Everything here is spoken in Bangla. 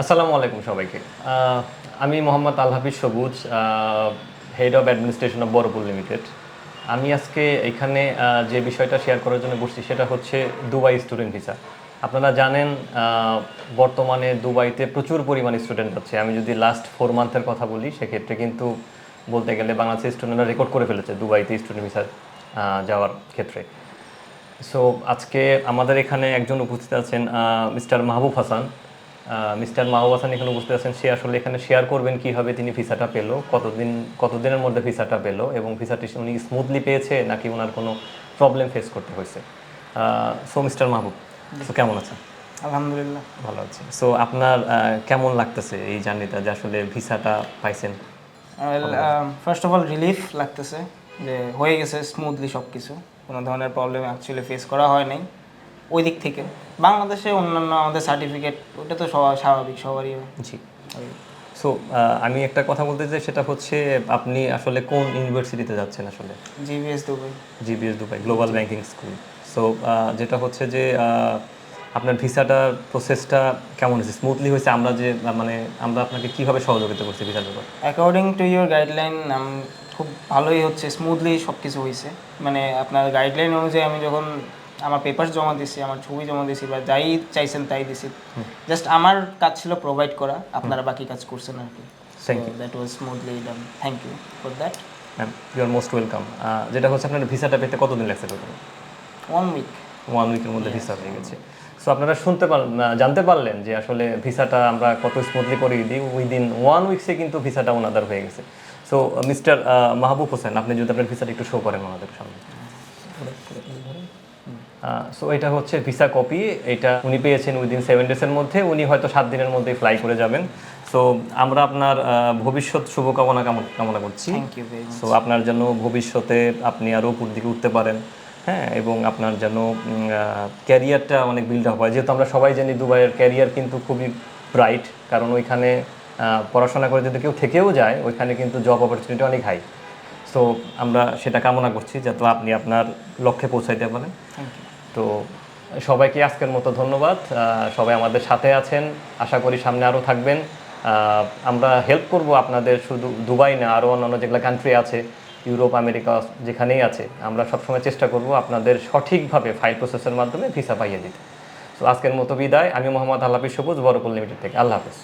আসসালামু আলাইকুম সবাইকে। আমি Mohammad Al Hafiz Sabuj head of administration of Barpur limited আমি আজকে এখানে যে বিষয়টা শেয়ার করার জন্য বসছি সেটা হচ্ছে দুবাই স্টুডেন্ট ভিসা আপনারা জানেন বর্তমানে দুবাইতে প্রচুর পরিমাণে স্টুডেন্ট আছে। আমি যদি লাস্ট ফোর মান্থের কথা বলি, সেক্ষেত্রে কিন্তু বলতে গেলে বাংলাদেশের স্টুডেন্টরা রেকর্ড করে ফেলেছে দুবাইতে স্টুডেন্ট ভিসা যাওয়ার ক্ষেত্রে। সো আজকে আমাদের এখানে একজন উপস্থিত আছেন মিস্টার মাহবুব হাসান। মিস্টার মাহবুব হাসান এখানে উপস্থিত আছেন। সে আসলে এখানে শেয়ার করবেন কীভাবে তিনি ভিসাটা পেল কতদিন কতদিনের মধ্যে ভিসাটা পেল এবং ভিসাটি উনি স্মুথলি পেয়েছে নাকি ওনার কোনো প্রবলেম ফেস করতে হয়েছে। সো মিস্টার মাহবুব সো কেমন আছেন? আলহামদুলিল্লাহ। ভালো আছি। সো আপনার কেমন লাগতেছে এই জার্নিটা যে আসলে ভিসাটা পাইছেন? ফার্স্ট অফ অল রিলিফ লাগতেছে যে হয়ে গেছে স্মুথলি সব কিছু কোনো ধরনের প্রবলেম অ্যাকচুয়ালি ফেস করা হয় নাই। ওই দিক থেকে। বাংলাদেশে অন্যান্য আমাদের সার্টিফিকেট ওটা তো স্বাভাবিক সবারই। জি। সো আমি একটা কথা বলতে চাই সেটা হচ্ছে আপনি আসলে কোন ইউনিভার্সিটিতে যাচ্ছেন আসলে? GBS Dubai GBS Dubai global banking school so যেটা হচ্ছে যে আপনার ভিসাটার প্রসেসটা কেমন হয়েছে? স্মুথলি হয়েছে? আমরা যে মানে আমরা আপনাকে কীভাবে সহযোগিতা করছি ভিসার ব্যাপারে? অ্যাকর্ডিং টু ইউর গাইডলাইন খুব ভালোই হচ্ছে স্মুথলি সব কিছু হয়েছে। মানে আপনার গাইডলাইন অনুযায়ী আমি যখন আমার পেপার জমা দিছি আমার ছবি জমা দিছি বা যাই চাইছেন তাই দিছি। জাস্ট আমার কাজ ছিল প্রোভাইড করা আপনারা বাকি কাজ করছেন আর কি। Thank you. That was smoothly done thank you for that you are most welcome যেটা হচ্ছে আপনার ভিসাটা পেতে কতদিন লাগছে টোটাল ওয়ান উইক ওয়ান উইকের মধ্যে ভিসা হয়ে গেছে। সো আপনারা শুনতে পারলেন জানতে পারলেন যে আসলে ভিসাটা আমরা কত স্মুথলি করে দিই। উইদিন ওয়ান উইকসে কিন্তু ভিসাটা ওনাদের হয়ে গেছে। সো মিস্টার মাহবুব হোসেন আপনি যদি আপনার ভিসাটা একটু শো করেন ওনাদের সামনে। সো এটা হচ্ছে ভিসা কপি এটা উনি পেয়েছেন উইদিন সেভেন ডেসের মধ্যে উনি হয়তো সাত দিনের মধ্যে ফ্লাই করে যাবেন। সো আমরা আপনার ভবিষ্যৎ শুভকামনা কামনা- করছি। সো আপনার যেন ভবিষ্যতে আপনি আরও উপর দিকে উঠতে পারেন হ্যাঁ এবং আপনার যেন ক্যারিয়ারটা অনেক বিল্ড আপ হয়। যেহেতু আমরা সবাই জানি দুবাইয়ের ক্যারিয়ার কিন্তু খুবই ব্রাইট কারণ ওইখানে পড়াশোনা করে যদি কেউ থেকেও যায় ওইখানে কিন্তু জব অপরচুনিটি অনেক হাই সো আমরা সেটা কামনা করছি যাতে আপনি আপনার লক্ষ্যে পৌঁছাইতে পারেন। তো সবাইকে আজকের মতো ধন্যবাদ। সবাই আমাদের সাথে আছেন। আশা করি সামনে আরও থাকবেন। আমরা হেল্প করব আপনাদের শুধু দুবাই না আরও অন্যান্য যেগুলো কান্ট্রি আছে ইউরোপ আমেরিকা যেখানেই আছে। আমরা সবসময় চেষ্টা করব আপনাদের সঠিকভাবে ফাইল প্রসেসের মাধ্যমে ভিসা পাইয়ে দিতে। তো আজকের মতো বিদায়। আমি মোহাম্মদ আল্লাফিস সবুজ বরকুল লিমিটেড থেকে। আল্লাহ হাফেজ।